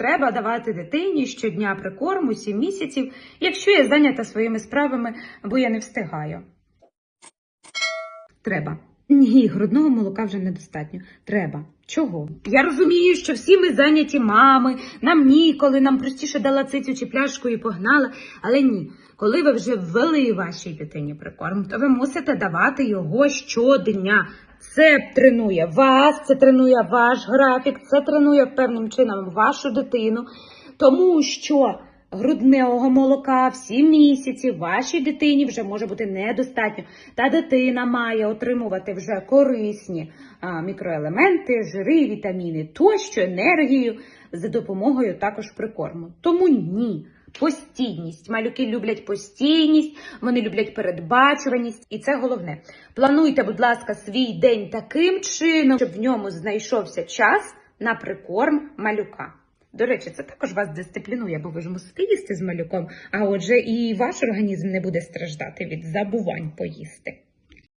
Треба давати дитині щодня прикорму 7 місяців, якщо я зайнята своїми справами, бо я не встигаю. Треба. Ні, грудного молока вже недостатньо. Треба. Чого? Я розумію, що всі ми зайняті мами, нам ніколи, нам простіше дала цицю чи пляшку і погнала. Але ні, коли ви вже ввели вашій дитині прикорм, то ви мусите давати його щодня. Це тренує вас, це тренує ваш графік, це тренує певним чином вашу дитину, тому що грудного молока в 7 місяців вашій дитині вже може бути недостатньо. Та дитина має отримувати вже корисні мікроелементи, жири, вітаміни тощо, енергію за допомогою також прикорму. Тому ні. Постійність. Малюки люблять постійність, вони люблять передбачуваність, і це головне. Плануйте, будь ласка, свій день таким чином, щоб в ньому знайшовся час на прикорм малюка. До речі, це також вас дисциплінує, бо ви ж мусите їсти з малюком, а отже, і ваш організм не буде страждати від забувань поїсти.